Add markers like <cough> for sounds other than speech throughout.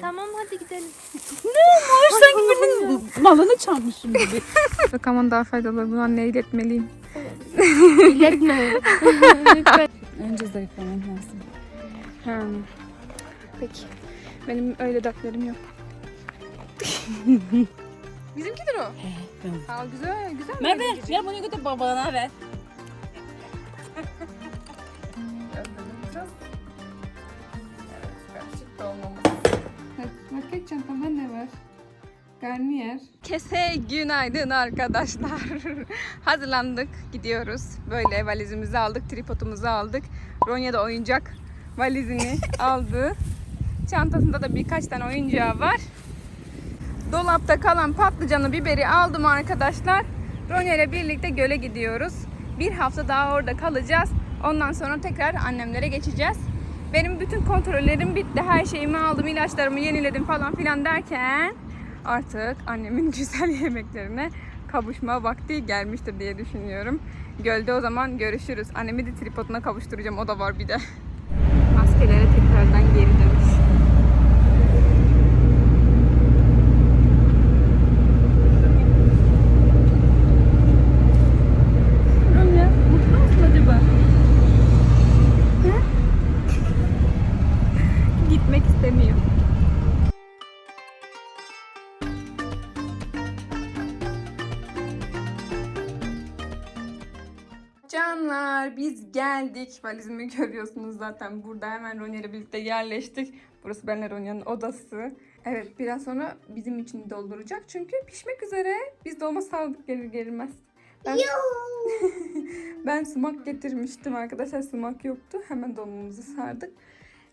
Tamam hadi gidelim. <laughs> Sanki birinin malını çalmışım gibi. <laughs> Bakalım daha faydalı bunu anneye iletmeliyim. İletme. <laughs> Lütfen. Önce zayıflamam lazım. Ha. Peki. Benim öyle dertlerim yok. Bizimkidir o. ben. Ha güzel güzel. Merve ver bunu götür babana ver. Garnier. Kese günaydın arkadaşlar. <laughs> Hazırlandık, gidiyoruz. Böyle valizimizi aldık, tripodumuzu aldık. Ronya da oyuncak valizini <laughs> aldı. Çantasında da birkaç tane oyuncağı var. Dolapta kalan patlıcanı, biberi aldım arkadaşlar. Ronya ile birlikte göle gidiyoruz. Bir hafta daha orada kalacağız. Ondan sonra tekrar annemlere geçeceğiz. Benim bütün kontrollerim bitti. Her şeyimi aldım, ilaçlarımı yeniledim falan filan derken artık annemin <laughs> güzel yemeklerine kavuşma vakti gelmiştir diye düşünüyorum. Gölde o zaman görüşürüz. Annemi de tripoduna kavuşturacağım. O da var bir de. <laughs> Maskelere tekrardan geri dönüş. Geldik. Valizimi <laughs> görüyorsunuz zaten burada. Hemen Ronya ile birlikte yerleştik. Burası benle Ronya'nın odası. Evet biraz sonra bizim için dolduracak. Çünkü pişmek üzere. Biz dolma sardık gelir gelmez. Ben, <laughs> ben sumak getirmiştim arkadaşlar. Sumak yoktu. Hemen dolmamızı sardık.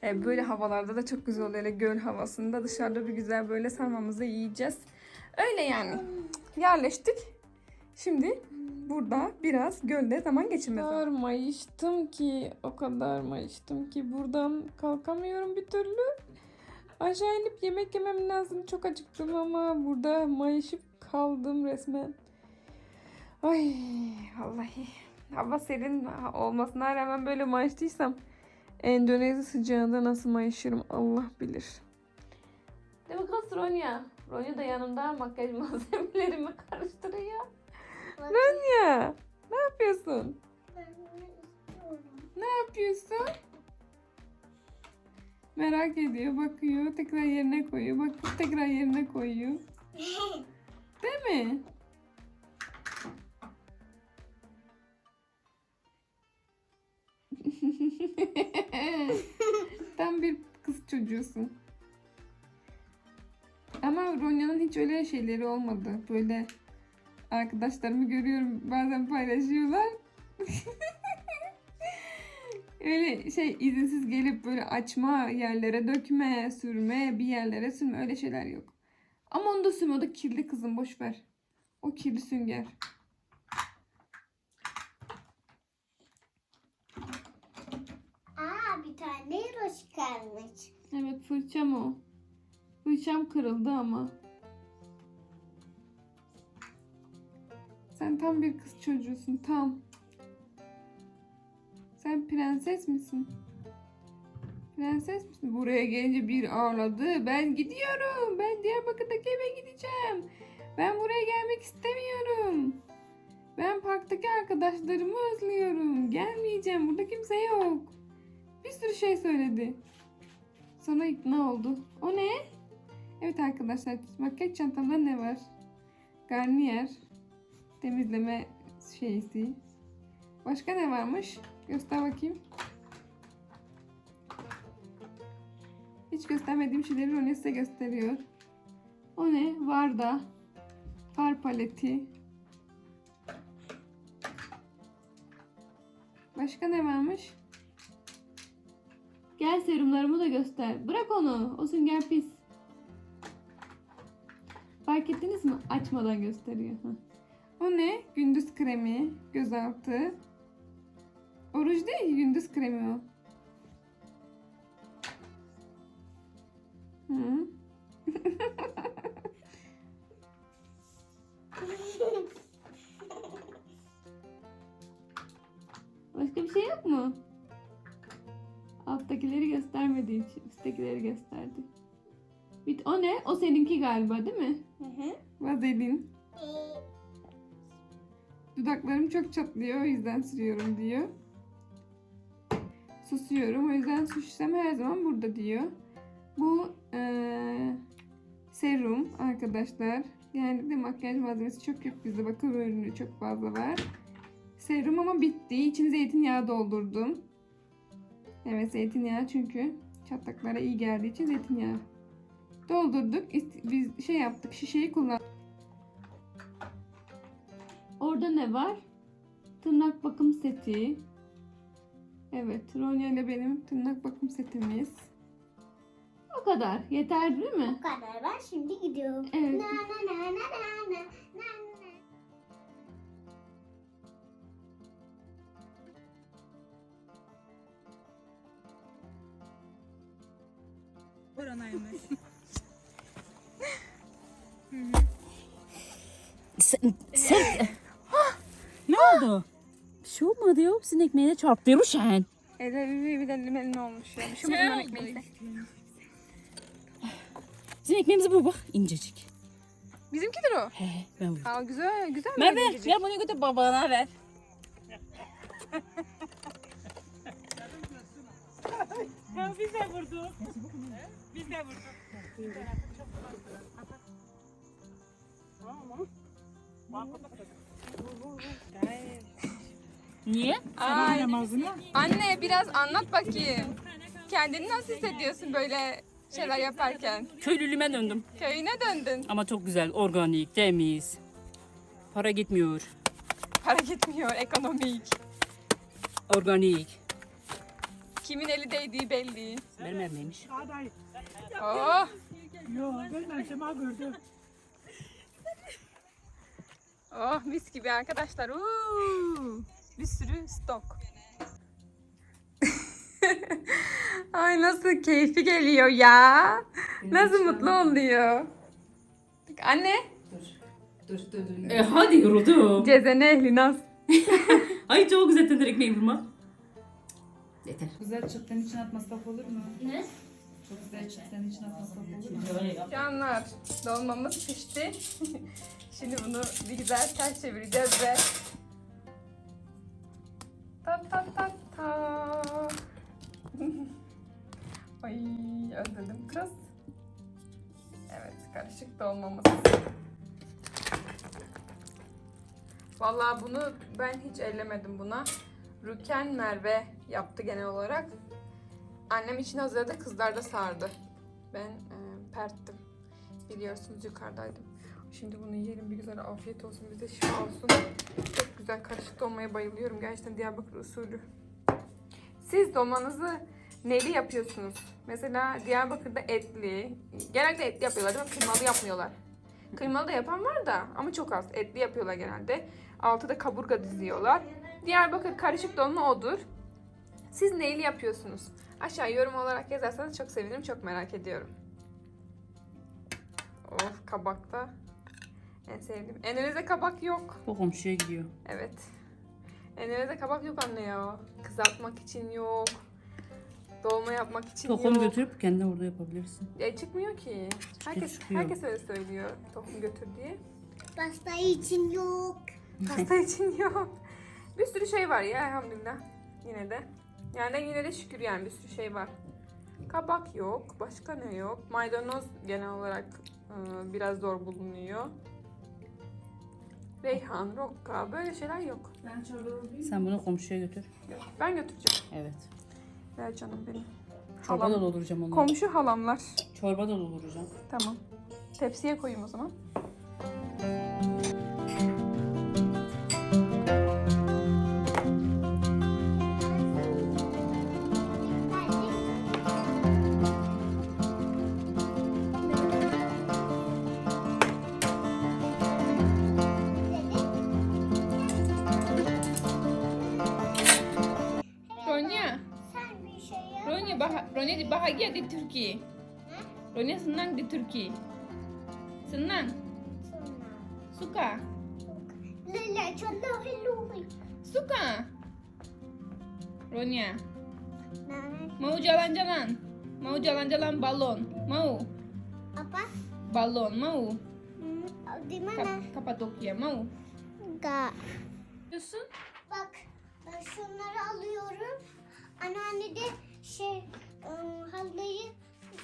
Ee, böyle havalarda da çok güzel oluyor. Öyle göl havasında dışarıda bir güzel böyle sarmamızı yiyeceğiz. Öyle yani. Yerleştik. Şimdi burada biraz gölde zaman geçirme O kadar mayıştım ki, o kadar mayıştım ki buradan kalkamıyorum bir türlü. Aşağı inip yemek yemem lazım. Çok acıktım ama burada mayışıp kaldım resmen. Ay vallahi hava serin olmasına rağmen böyle mayıştıysam Endonezya sıcağında nasıl mayışırım Allah bilir. Değil mi kız Ronya? Ronya da yanımda makyaj <laughs> malzemelerimi karıştırıyor. Ronya ne yapıyorsun? Ne yapıyorsun? Merak ediyor, bakıyor, tekrar yerine koyuyor, bakıyor, tekrar yerine koyuyor. Değil mi? <laughs> Tam bir kız çocuğusun. Ama Ronya'nın hiç öyle şeyleri olmadı. Böyle arkadaşlarımı görüyorum bazen paylaşıyorlar. <laughs> öyle şey izinsiz gelip böyle açma yerlere dökme, sürme, bir yerlere sürme öyle şeyler yok. Ama onu da sürme o da kirli kızım boş ver. O kirli sünger. Aa bir tane hero çıkarmış. Evet fırçam o. Fırçam kırıldı ama. Sen tam bir kız çocuğusun tam. Sen prenses misin? Prenses misin? Buraya gelince bir ağladı. Ben gidiyorum. Ben Diyarbakır'daki eve gideceğim. Ben buraya gelmek istemiyorum. Ben parktaki arkadaşlarımı özlüyorum. Gelmeyeceğim. Burada kimse yok. Bir sürü şey söyledi. Sonra ikna oldu. O ne? Evet arkadaşlar makyaj çantamda ne var? Garnier. Temizleme şeysi. Başka ne varmış? Göster bakayım. Hiç göstermediğim şeyleri Ronya size gösteriyor. O ne? Varda. Far paleti. Başka ne varmış? Gel serumlarımı da göster. Bırak onu. O sünger pis. Fark ettiniz mi? Açmadan gösteriyor. O ne? Gündüz kremi. Gözaltı. Oruç değil ki, gündüz kremi o. Hı. <laughs> Başka bir şey yok mu? Alttakileri göstermediği için üsttekileri gösterdi. Bir, o ne? O seninki galiba değil mi? Hı hı. Vazelin. Dudaklarım çok çatlıyor o yüzden sürüyorum diyor. Susuyorum o yüzden su şişem her zaman burada diyor. Bu eee, serum arkadaşlar. Genellikle makyaj malzemesi çok yok bizde. Bakım ürünü çok fazla var. Serum ama bitti. İçine zeytinyağı doldurdum. Evet zeytinyağı çünkü çatlaklara iyi geldiği için zeytinyağı. Doldurduk. Biz şey yaptık şişeyi kullandık. Orada ne var? Tırnak bakım seti. Evet, Ronya ile benim tırnak bakım setimiz. O kadar. Yeter değil mi? bu kadar. Ben şimdi gidiyorum. Evet. Na na na na na na na na. <laughs> ya. Sizin ekmeğine çarptırmış sen. Ele bir, de limelin olmuş ya. Şu bundan ekmeği. Sizin ekmeğimize bu bak. incecik. Bizimkidir o. He ben bu. Aa güzel, güzel mi? Merve gel bunu götür babana ver. ya biz de vurduk. Biz de vurduk. Niye? Ay, anne biraz anlat bakayım. Kendini nasıl hissediyorsun böyle şeyler yaparken? Köylülüğüme döndüm. Köyüne döndün. Ama çok güzel. Organik, temiz. Para gitmiyor. Para gitmiyor, ekonomik. Organik. Kimin eli değdiği belli. Benim evimdeymiş. Oh, Yok ben Sema gördüm. oh mis gibi arkadaşlar. Uuu, bir sürü stok. <laughs> Ay nasıl keyfi geliyor ya. Nasıl mutlu oluyor. Anne, E hadi yoruldum. cezene ehli naz. <laughs> Ay çok güzel tener ekmeği vurma. Yeter. Güzel çıktığın için atmasak olur mu? Ne? Çok güzel çıktığın için atmasak olur mu? Canlar, dolmamız pişti. <laughs> Şimdi bunu bir güzel ters çevireceğiz ve ta ta ta ta. <laughs> Ay özledim kız. Evet, karışık dolmamız. Vallahi bunu ben hiç ellemedim buna. Rüken Merve yaptı genel olarak. Annem için hazırladı, kızlar da sardı. Ben e, perttim. Biliyorsunuz yukarıdaydım. Şimdi bunu yiyelim bir güzel afiyet olsun bize şifa olsun. Güzel karışık dolmaya bayılıyorum gerçekten Diyarbakır usulü. Siz dolmanızı neli yapıyorsunuz? Mesela Diyarbakır'da etli, genelde etli yapıyorlar değil mi? Kıymalı yapmıyorlar. Kıymalı da yapan var da ama çok az. Etli yapıyorlar genelde. Altı da kaburga diziyorlar. Diyarbakır karışık dolma odur. Siz neyli yapıyorsunuz? Aşağı yorum olarak yazarsanız çok sevinirim. Çok merak ediyorum. Of kabakta. En sevdiğim. Enerize kabak yok. O komşuya gidiyor. Evet. Enerize kabak yok anne ya. Kızartmak için yok. Dolma yapmak için Tohumu yok. götürüp kendin orada yapabilirsin. Ya çıkmıyor ki. Herkes, çıkıyor. herkes öyle söylüyor. Tohum götür diye. Pasta için yok. Pasta <laughs> için yok. Bir sürü şey var ya elhamdülillah. Yine de. Yani yine de şükür yani bir sürü şey var. Kabak yok. Başka ne yok? Maydanoz genel olarak e, biraz zor bulunuyor. Reyhan, rokka böyle şeyler yok. Sen bunu komşuya götür. Ben götüreceğim. Evet. Ver canım benim. Çorba da Halam. dolduracağım onu. Komşu halamlar. Çorba da dolduracağım. Tamam. Tepsiye koyayım o zaman. Turki. Ronya senang di Turki. Senang, Sonra. suka, Lala çok hello. suka. Ronya, mau jalan-jalan? Mau jalan-jalan balon? Mau? apa Balon mau. Hmm, Di mana? Kap Kapadokya mau. Enggak. Diyorsun. Bak ben şunları alıyorum. Anneanne de şey ım, halıyı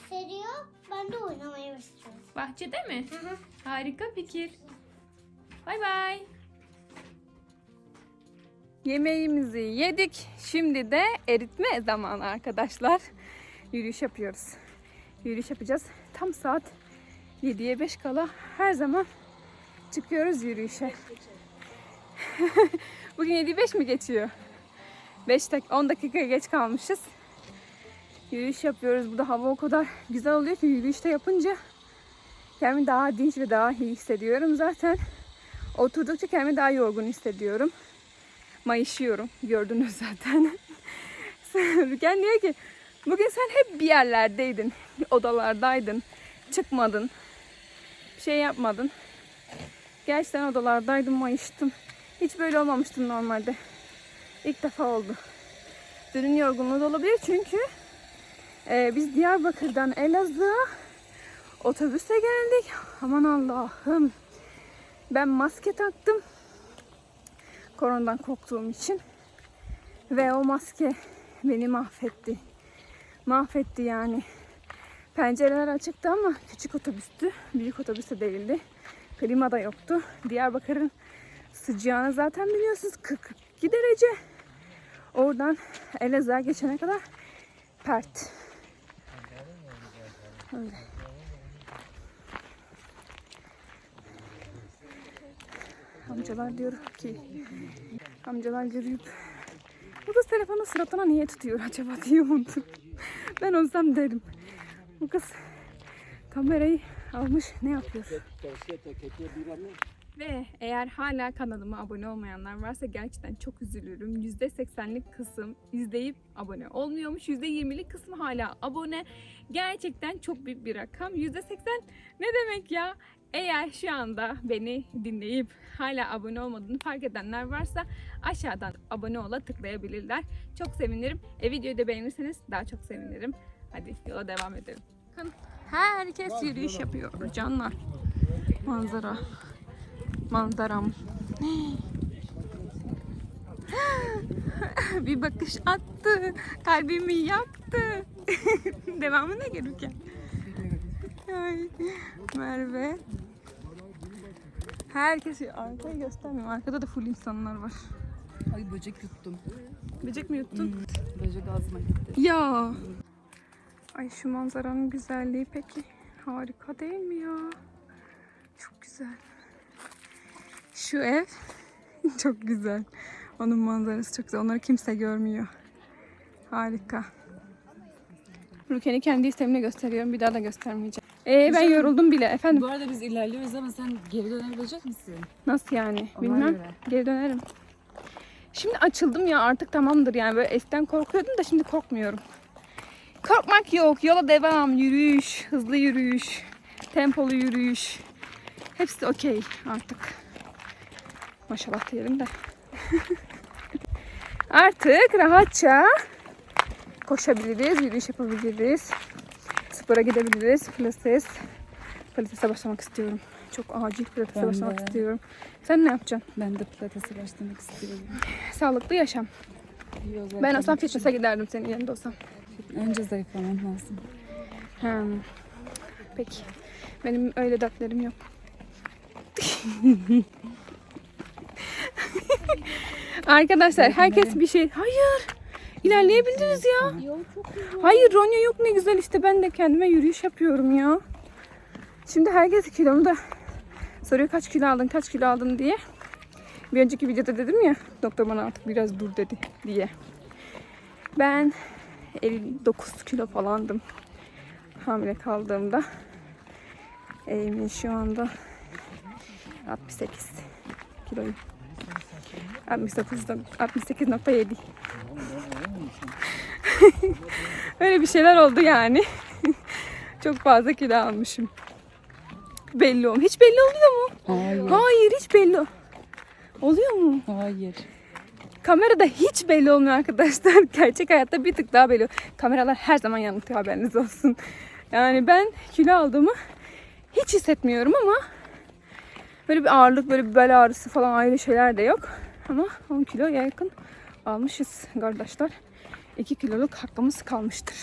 seriyor. Ben de oynamaya başlıyorum. Bahçede mi? Hı hı. Harika fikir. Bay bay. Yemeğimizi yedik. Şimdi de eritme zamanı arkadaşlar. Yürüyüş yapıyoruz. Yürüyüş yapacağız. Tam saat 7'ye 5 kala her zaman çıkıyoruz yürüyüşe. <laughs> Bugün 7'yi 5 mi geçiyor? 5 dak 10 dakika geç kalmışız. Yürüyüş yapıyoruz. Burada hava o kadar güzel oluyor ki yürüyüşte yapınca kendimi daha dinç ve daha iyi hissediyorum zaten. Oturdukça kendimi daha yorgun hissediyorum. Mayışıyorum. Gördünüz zaten. <laughs> Rüken diyor ki bugün sen hep bir yerlerdeydin. Odalardaydın. Çıkmadın. Bir şey yapmadın. Gerçekten odalardaydım, mayıştım. Hiç böyle olmamıştım normalde. İlk defa oldu. Dünün yorgunluğu da olabilir çünkü e, biz Diyarbakır'dan Elazığ'a Otobüse geldik. Aman Allah'ım. Ben maske taktım. Koronadan korktuğum için. Ve o maske beni mahvetti. Mahvetti yani. Pencereler açıktı ama küçük otobüstü. Büyük otobüs de değildi. Klima da yoktu. Diyarbakır'ın sıcağını zaten biliyorsunuz 42 derece. Oradan Elazığ'a geçene kadar pert. Öyle. Amcalar diyor ki amcalar yürüyüp bu kız telefonu suratına niye tutuyor acaba <laughs> diyordu. Ben olsam derim. Bu kız kamerayı almış ne yapıyor? Ve eğer hala kanalıma abone olmayanlar varsa gerçekten çok üzülürüm. %80'lik kısım izleyip abone olmuyormuş. %20'lik kısmı hala abone. Gerçekten çok büyük bir rakam. %80 ne demek ya? Eğer şu anda beni dinleyip hala abone olmadığını fark edenler varsa aşağıdan abone ola tıklayabilirler. Çok sevinirim. E, videoyu da beğenirseniz daha çok sevinirim. Hadi yola devam edelim. Bakın, Herkes yürüyüş yapıyor canlar. Manzara. Manzaram. <gasps> bir bakış attı. Kalbimi yaktı. <laughs> Devamı ne gelirken? Ay, Merve. Herkes arkayı göstermiyorum. Arkada da full insanlar var. Ay böcek yuttum. Böcek mi yuttun? Böcek ağzıma gitti. Ya. Ay şu manzaranın güzelliği peki. Harika değil mi ya? Çok güzel. Şu ev <laughs> çok güzel. Onun manzarası çok güzel. Onları kimse görmüyor. Harika. Ruken'i kendi isteğimle gösteriyorum. Bir daha da göstermeyeceğim. Ee, ben yoruldum bile efendim. Bu arada biz ilerliyoruz ama sen geri dönebilecek misin? Nasıl yani? Ona Bilmem. göre. Geri dönerim. Şimdi açıldım ya artık tamamdır yani. Böyle eskiden korkuyordum da şimdi korkmuyorum. Korkmak yok. Yola devam. Yürüyüş. Hızlı yürüyüş. Tempolu yürüyüş. Hepsi okey artık. Maşallah diyelim de. <laughs> artık rahatça koşabiliriz. Yürüyüş yapabiliriz. Spora gidebiliriz. Pilates. Pilates'e başlamak istiyorum. Çok acil pilates'e başlamak de. istiyorum. Sen ne yapacaksın? Ben de pilatese başlamak istiyorum. Sağlıklı yaşam. Zaman. Ben olsam fitness'e giderdim senin yerinde olsam. Önce zayıflamam lazım. Hmm. Peki. Benim öyle dertlerim yok. <laughs> <laughs> Arkadaşlar herkes bir şey... Hayır. İlerleyebildiniz ya. Hayır Ronya yok ne güzel işte ben de kendime yürüyüş yapıyorum ya. Şimdi herkes kilomu da soruyor kaç kilo aldın kaç kilo aldın diye. Bir önceki videoda dedim ya doktor bana artık biraz dur dedi diye. Ben 59 kilo falandım hamile kaldığımda. Eğimin şu anda 68 kiloyum. 69 68.7 <laughs> Öyle bir şeyler oldu yani. <laughs> Çok fazla kilo almışım. Belli olmuyor. Hiç belli oluyor mu? Hayır. Hayır hiç belli. Oluyor mu? Hayır. Kamerada hiç belli olmuyor arkadaşlar. <laughs> Gerçek hayatta bir tık daha belli. Kameralar her zaman yanıltıyor haberiniz olsun. Yani ben kilo aldığımı Hiç hissetmiyorum ama böyle bir ağırlık, böyle bir bel ağrısı falan ayrı şeyler de yok. Ama 10 kilo yakın almışız kardeşler. 2 kiloluk hakkımız kalmıştır.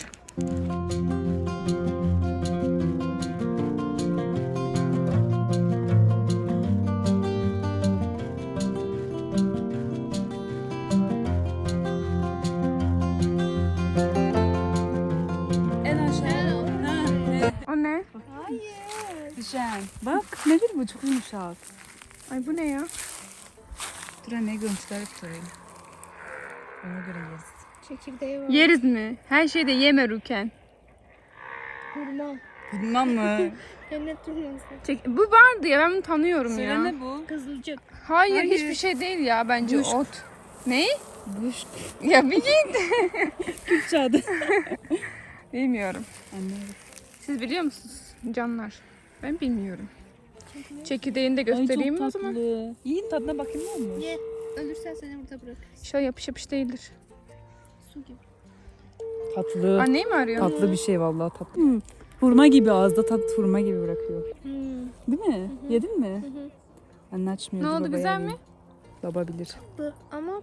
O ne? Düşen. Bak nedir bu çok yumuşak. Ay bu ne ya? Anne görüntüler tutayım. Ona göre yeriz. Çekirdeği var. Yeriz mi? Her şeyde yeme Ruken. Hurma. Bilmem mi? Cennet hurması. Çek- bu vardı ya ben bunu tanıyorum Söyle ya. ne bu? Kızılcık. Hayır, Hayır. hiçbir şey değil ya bence Buş. ot. Ne? Buş. Ya bir git. <laughs> Türkçe adı. Bilmiyorum. Anne. Siz biliyor musunuz canlar? Ben bilmiyorum. Çekirdeğini de göstereyim çok o zaman. Yiyin tadına bakayım ne olmuş? Ye. Ölürsen seni burada bırak. Şöyle yapış yapış değildir. Su gibi. Tatlı. Anneyi mi arıyorsun? Tatlı bir şey vallahi tatlı. Hmm. Hurma gibi ağızda tat hurma gibi bırakıyor. Hmm. Değil mi? Yedin mi? hı. Anne açmıyor. Ne oldu, güzel mi? Baba bilir. Tatlı ama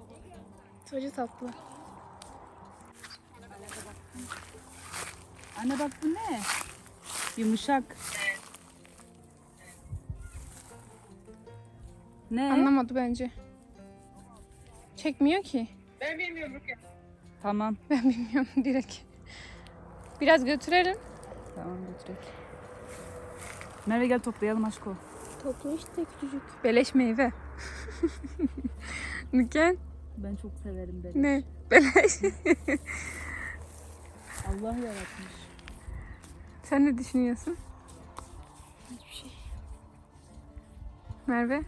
tadı tatlı. Anne bak bu ne? Yumuşak. Ne? Anlamadı bence. Çekmiyor ki. Tamam. <laughs> Ben bilmiyorum direkt. Biraz götürelim. Tamam götürek. Merve gel toplayalım aşko. Toplu işte küçücük. Beleş meyve. <laughs> Nuken Ben çok severim beni. ne? Beleş. <laughs> Allah yaratmış. Sen ne düşünüyorsun? Hiçbir şey. Merve?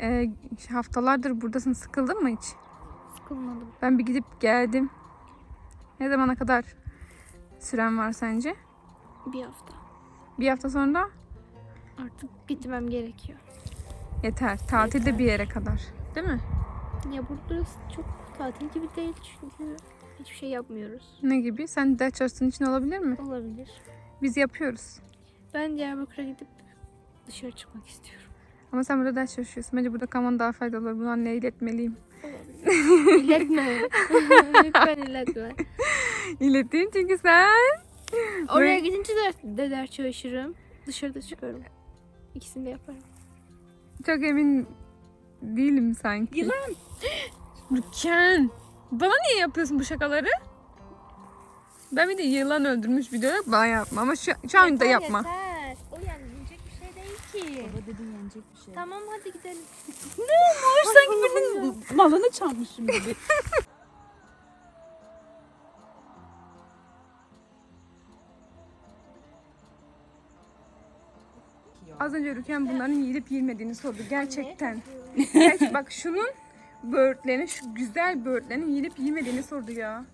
Ee, haftalardır buradasın. Sıkıldın mı hiç? Sıkılmadım. Ben bir gidip geldim. Ne zamana kadar süren var sence? Bir hafta. Bir hafta sonra Artık gitmem gerekiyor. yeter. Tatilde bir yere kadar. Değil mi? Ya burası çok tatil gibi değil çünkü hiçbir şey yapmıyoruz. Ne gibi? Sen ders çalıştığın için olabilir mi? Olabilir. Biz yapıyoruz. Ben Diyarbakır'a gidip dışarı çıkmak istiyorum. Ama sen burada ders çalışıyorsun. Bence burada kalman daha faydalı olur. Bunu anneye iletmeliyim. <laughs> İletme. <laughs> Lütfen iletme. İleteyim çünkü sen... Oraya gidince de, de ders çalışırım. Dışarıda çıkarım. İkisini de yaparım. Çok emin değilim sanki. Yılan. <gasps> Rüken. Bana niye yapıyorsun bu şakaları? Ben bir de yılan öldürmüş video yok. Bana yapma ama şu, şu anda yapma. Yeter. O yenecek bir şey değil ki. Yenecek bir şey. Tamam hadi gidelim. <laughs> Sanki birinin malını çalmışım gibi. Az önce Rüken bunların yiyip yemediğini sordu. Gerçekten. Gerçi bak şunun böğürtlerini, şu güzel böğürtlerini yiyip yemediğini sordu ya.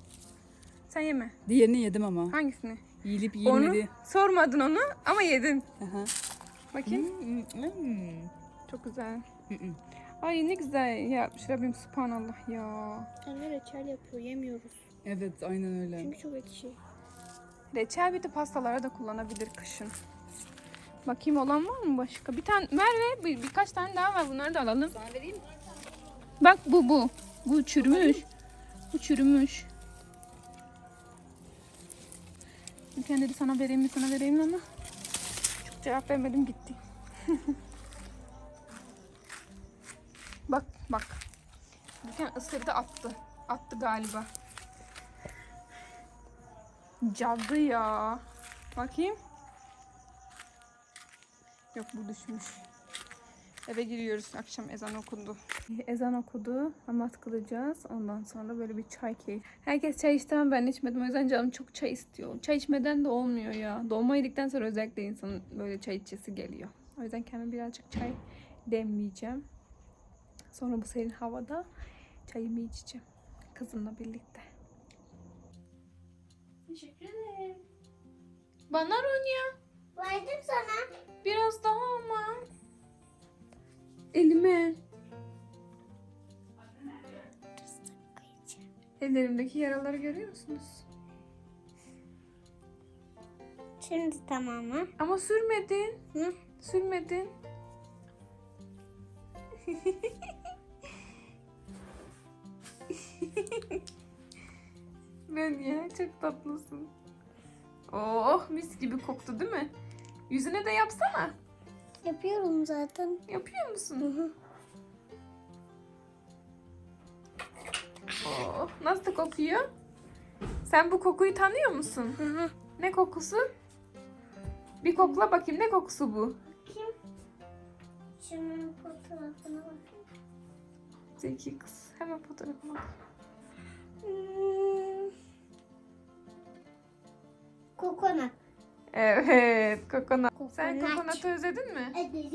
Sen yeme. Diğerini yedim ama. Hangisini? Yiyilip Onu yiyilmedi. sormadın onu ama yedin. Aha. Bakayım. Hmm. Çok güzel. Hı hı. Ay ne güzel yapmış Rabbim subhanallah ya. Anne reçel yapıyor yemiyoruz. Evet aynen öyle. Çünkü çok ekşi. Reçel bir de pastalara da kullanabilir kışın. Bakayım olan var mı başka? Bir tane Merve bir, birkaç tane daha var bunları da alalım. Sana vereyim mi? Bak bu bu. Bu çürümüş. Bu çürümüş. Bir tane dedi sana vereyim mi sana vereyim mi ama cevap vermedim gitti. <laughs> bak bak. Tane ısırdı attı. Attı galiba. Cadı ya. Bakayım. Yok bu düşmüş. Eve giriyoruz. Akşam ezan okundu. Ezan okudu. Namaz kılacağız. Ondan sonra böyle bir çay keyif. Herkes çay içti ama ben içmedim. O yüzden canım çok çay istiyor. Çay içmeden de olmuyor ya. Dolma yedikten sonra özellikle insanın böyle çay içesi geliyor. O yüzden kendime birazcık çay demleyeceğim. Sonra bu serin havada çayımı içeceğim. Kızımla birlikte. Teşekkür ederim. Bana Ronya. Verdim sana. Biraz daha ama. Elime. Ellerimdeki yaraları görüyor musunuz? Şimdi tamam mı? Ama sürmedin. Hı? Sürmedin. <laughs> ben ya çok tatlısın. Oh mis gibi koktu değil mi? Yüzüne de yapsana. Yapıyorum zaten. Yapıyor musun? Oh, nasıl kokuyor? Sen bu kokuyu tanıyor musun? Hı hı. Ne kokusu? Bir kokla bakayım ne kokusu bu? Kim? Şunun fotoğrafına bakayım. Zeki kız. Hemen fotoğrafına bak. Hmm. Kokonat. Evet, kokonat. Sen Kokonat. kokonatı özledin mi? Edelim.